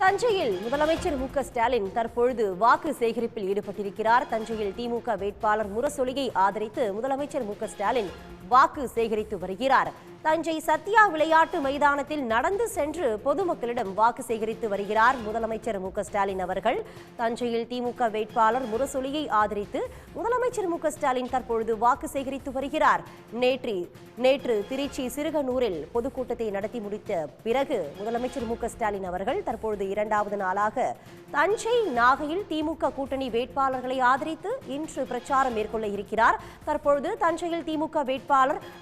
தஞ்சையில் முதலமைச்சர் மு க ஸ்டாலின் தற்பொழுது வாக்கு சேகரிப்பில் ஈடுபட்டிருக்கிறார். தஞ்சையில் திமுக வேட்பாளர் முரசொலியை ஆதரித்து முதலமைச்சர் மு க ஸ்டாலின் வாக்கு சேகரித்து வருகிறார். தஞ்சை சத்யா விளையாட்டு மைதானத்தில் நடந்து சென்று பொதுமக்களிடம் வாக்கு சேகரித்து வருகிறார் முதலமைச்சர் மு ஸ்டாலின் அவர்கள். தஞ்சையில் திமுக வேட்பாளர் முரசொலியை ஆதரித்து முதலமைச்சர் மு ஸ்டாலின் தற்பொழுது வாக்கு சேகரித்து வருகிறார். நேற்று நேற்று திருச்சி சிறுகனூரில் பொதுக்கூட்டத்தை நடத்தி முடித்த பிறகு முதலமைச்சர் மு ஸ்டாலின் அவர்கள் தற்பொழுது இரண்டாவது நாளாக தஞ்சை நாகையில் திமுக கூட்டணி வேட்பாளர்களை ஆதரித்து இன்று பிரச்சாரம் மேற்கொள்ள இருக்கிறார். தற்பொழுது தஞ்சையில் திமுக வேட்பாளர்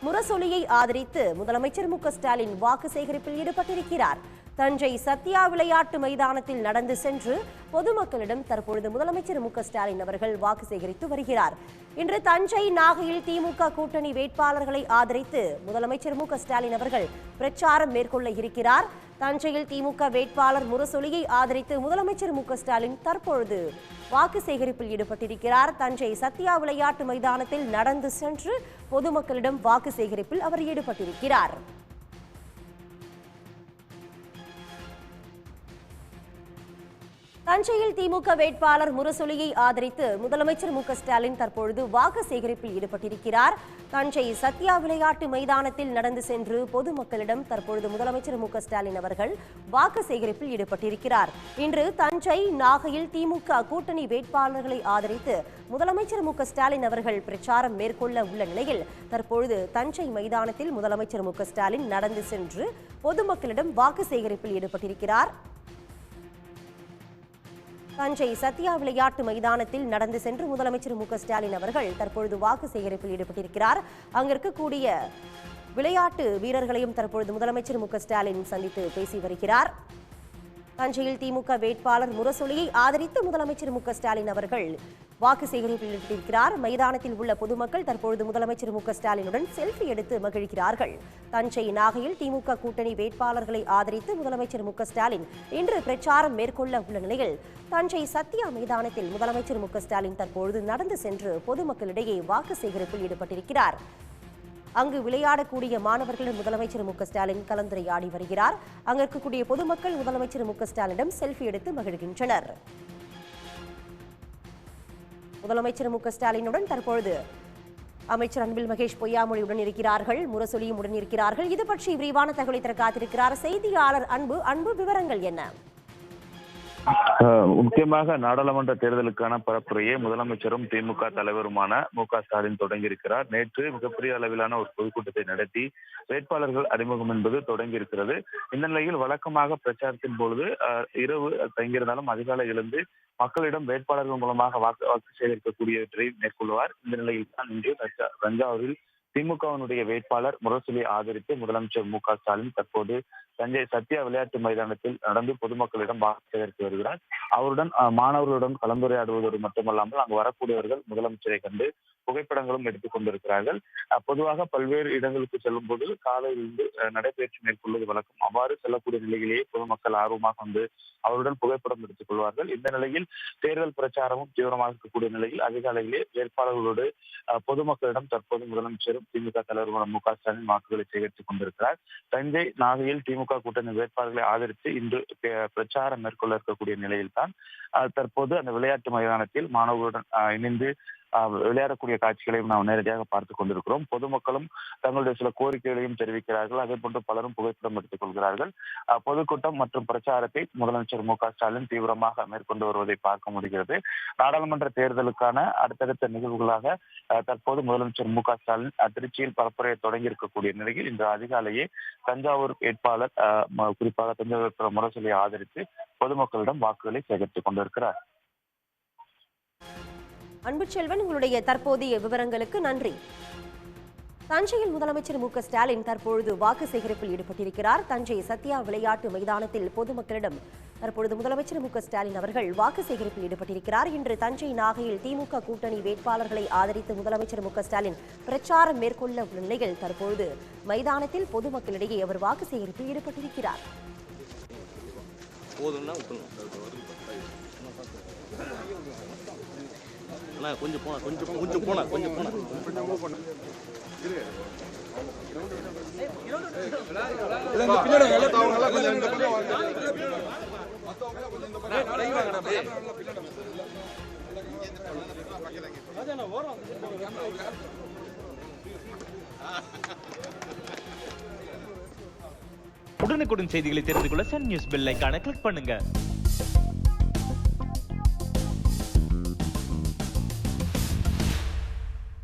முரசொலியை ஆதரித்து முதலமைச்சர் மு ஸ்டாலின் வாக்கு சேகரிப்பில் ஈடுபட்டிருக்கிறார். தஞ்சை சத்யா விளையாட்டு மைதானத்தில் நடந்து சென்று பொதுமக்களிடம் தற்பொழுது முதலமைச்சர் மு ஸ்டாலின் அவர்கள் வாக்கு சேகரித்து வருகிறார். இன்று தஞ்சை நாகையில் திமுக கூட்டணி வேட்பாளர்களை ஆதரித்து முதலமைச்சர் மு ஸ்டாலின் அவர்கள் பிரச்சாரம் மேற்கொள்ள இருக்கிறார். தஞ்சையில் திமுக வேட்பாளர் முரசொலியை ஆதரித்து முதலமைச்சர் மு ஸ்டாலின் தற்பொழுது வாக்கு சேகரிப்பில் ஈடுபட்டிருக்கிறார். தஞ்சை சத்யா விளையாட்டு மைதானத்தில் நடந்து சென்று பொதுமக்களிடம் வாக்கு சேகரிப்பில் அவர் ஈடுபட்டிருக்கிறார். தஞ்சையில் திமுக வேட்பாளர் முரசொலியை ஆதரித்து முதலமைச்சர் மு ஸ்டாலின் தற்பொழுது வாக்கு சேகரிப்பில் ஈடுபட்டிருக்கிறார். தஞ்சை சத்யா விளையாட்டு மைதானத்தில் நடந்து சென்று பொதுமக்களிடம் தற்பொழுது முதலமைச்சர் மு ஸ்டாலின் அவர்கள் வாக்கு சேகரிப்பில் ஈடுபட்டிருக்கிறார். இன்று தஞ்சை நாகையில் திமுக கூட்டணி வேட்பாளர்களை ஆதரித்து முதலமைச்சர் மு ஸ்டாலின் அவர்கள் பிரச்சாரம் மேற்கொள்ள உள்ள நிலையில் தற்பொழுது தஞ்சை மைதானத்தில் முதலமைச்சர் மு ஸ்டாலின் நடந்து சென்று பொதுமக்களிடம் வாக்கு சேகரிப்பில் ஈடுபட்டிருக்கிறார். தஞ்சை சத்யா விளையாட்டு மைதானத்தில் நடந்து சென்று முதலமைச்சர் மு ஸ்டாலின் அவர்கள் தற்பொழுது வாக்கு சேகரிப்பில் ஈடுபட்டிருக்கிறார். அங்கிருக்கக்கூடிய விளையாட்டு வீரர்களையும் தற்பொழுது முதலமைச்சர் மு ஸ்டாலின் சந்தித்து பேசி வருகிறார். தஞ்சையில் திமுக வேட்பாளர் முரசொலியை ஆதரித்து முதலமைச்சர் மு ஸ்டாலின் அவர்கள் வாக்கு சேகரிப்பில் ஈடுபட்டிருக்கிறார் மைதானத்தில் உள்ள பொதுமக்கள் தற்பொழுது முதலமைச்சர் மு ஸ்டாலினுடன் செல்ஃபி எடுத்து மகிழ்கிறார்கள். தஞ்சை நாகையில் திமுக கூட்டணி வேட்பாளர்களை ஆதரித்து முதலமைச்சர் மு ஸ்டாலின் இன்று பிரச்சாரம் மேற்கொள்ள உள்ள நிலையில் தஞ்சை சத்யா மைதானத்தில் முதலமைச்சர் மு ஸ்டாலின் தற்பொழுது நடந்து சென்று பொதுமக்களிடையே வாக்கு சேகரிப்பில் ஈடுபட்டிருக்கிறார். அங்கு விளையாடக்கூடிய மாணவர்களுடன் முதலமைச்சர் மு ஸ்டாலின் கலந்துரையாடி வருகிறார். அங்கு இருக்கக்கூடிய பொதுமக்கள் முதலமைச்சர் மு ஸ்டாலினிடம் செல்ஃபி எடுத்து மகிழ்கின்றனர். முதலமைச்சர் மு க ஸ்டாலினுடன் தற்பொழுது அமைச்சர் அன்பில் மகேஷ் பொய்யாமொழியுடன் இருக்கிறார்கள் முரசொலியும் உடன் இருக்கிறார்கள் இது பற்றி விரிவான தகவலை தர காத்திருக்கிறார் செய்தியாளர் அன்பு. அன்பு விவரங்கள் என்ன? முக்கியமாக நாடாளுமன்ற தேர்தலுக்கான பரப்புரையை முதலமைச்சரும் திமுக தலைவருமான மு க ஸ்டாலின் தொடங்கியிருக்கிறார். நேற்று மிகப்பெரிய அளவிலான ஒரு பொதுக்கூட்டத்தை நடத்தி வேட்பாளர்கள் அறிமுகம் என்பது தொடங்கியிருக்கிறது. இந்த நிலையில் வழக்கமாக பிரச்சாரத்தின் பொழுது இரவு தங்கியிருந்தாலும் அதிகாலை எழுந்து மக்களிடம் வேட்பாளர்கள் மூலமாக வாக்கு வாக்கு சேகரிக்கக்கூடியவற்றை மேற்கொள்வார். இந்த நிலையில் தான் இன்று தஞ்சாவூரில் திமுகவினுடைய வேட்பாளர் முரசொலியை ஆதரித்து முதலமைச்சர் மு க ஸ்டாலின் தற்போது தஞ்சை சத்யா விளையாட்டு மைதானத்தில் நடந்து பொதுமக்களிடம் வாக்கு சேகரித்து வருகிறார். அவருடன் மாணவர்களுடன் கலந்துரையாடுவதோடு மட்டுமல்லாமல் அங்கு வரக்கூடியவர்கள் முதலமைச்சரை கண்டு புகைப்படங்களும் எடுத்துக் கொண்டிருக்கிறார்கள். பொதுவாக பல்வேறு இடங்களுக்கு செல்லும் போது காலையிலிருந்து அஹ், நடைபயிற்சி மேற்கொள்வது வழக்கம். அவ்வாறு செல்லக்கூடிய நிலையிலேயே பொதுமக்கள் ஆர்வமாக வந்து அவருடன் புகைப்படம் எடுத்துக் கொள்வார்கள். இந்த நிலையில் தேர்தல் பிரச்சாரமும் தீவிரமாக இருக்கக்கூடிய நிலையில் அதிகாலையிலே வேட்பாளர்களோடு பொதுமக்களிடம் தற்போது முதலமைச்சரும் திமுக தலைவர் மு க ஸ்டாலின் வாக்குகளை சேகரித்துக் கொண்டிருக்கிறார். தஞ்சை நாகையில் திமுக கூட்டணி வேட்பாளர்களை ஆதரித்து இன்று பிரச்சாரம் மேற்கொள்ள இருக்கக்கூடிய நிலையில்தான் தற்போது அந்த விளையாட்டு மைதானத்தில் மாணவர்களுடன் அஹ், இணைந்து விளையாடக்கூடிய காட்சிகளையும் நாம் நேரடியாக பார்த்துக் கொண்டிருக்கிறோம். பொதுமக்களும் தங்களுடைய சில கோரிக்கைகளையும் தெரிவிக்கிறார்கள். அதே போன்று பலரும் புகைப்படம் எடுத்துக் கொள்கிறார்கள். பொதுக்கூட்டம் மற்றும் பிரச்சாரத்தை முதலமைச்சர் மு க ஸ்டாலின் தீவிரமாக மேற்கொண்டு வருவதை பார்க்க முடிகிறது. நாடாளுமன்ற தேர்தலுக்கான அடுத்தடுத்த நிகழ்வுகளாக தற்போது முதலமைச்சர் மு க ஸ்டாலின் திருச்சியில் பரப்புரையை தொடங்கி இருக்கக்கூடிய நிலையில் இன்று அதிகாலையே தஞ்சாவூர் வேட்பாளர் குறிப்பாக தஞ்சாவூர் முரசொலியை ஆதரித்து பொதுமக்களிடம் வாக்குகளை சேகரித்துக் கொண்டிருக்கிறார். அன்புச்செல்வன் உங்களுடைய தற்போதைய விவரங்களுக்கு நன்றி. தஞ்சையில் முதலமைச்சர் மு ஸ்டாலின் தற்பொழுது வாக்கு சேகரிப்பில் ஈடுபட்டிருக்கிறார். தஞ்சை சத்யா விளையாட்டு மைதானத்தில் பொதுமக்களிடம் தற்பொழுது முதலமைச்சர் மு ஸ்டாலின் அவர்கள் வாக்கு சேகரிப்பில் ஈடுபட்டிருக்கிறார். இன்று தஞ்சை நாகையில் திமுக கூட்டணி வேட்பாளர்களை ஆதரித்து முதலமைச்சர் மு ஸ்டாலின் பிரச்சாரம் மேற்கொள்ள உள்ள நிலையில் தற்பொழுது மைதானத்தில் பொதுமக்களிடையே அவர் வாக்கு சேகரிப்பில் ஈடுபட்டிருக்கிறார். போதும்னா அண்ணா கொஞ்சம் போனா கொஞ்சம் கொஞ்சம் போனா கொஞ்சம் போனா. கொஞ்சம் மூவ் பண்ணு உடனுக்குடன் செய்திகளை தெரிந்து கொள்ள Sun News bell icon click பண்ணுங்க.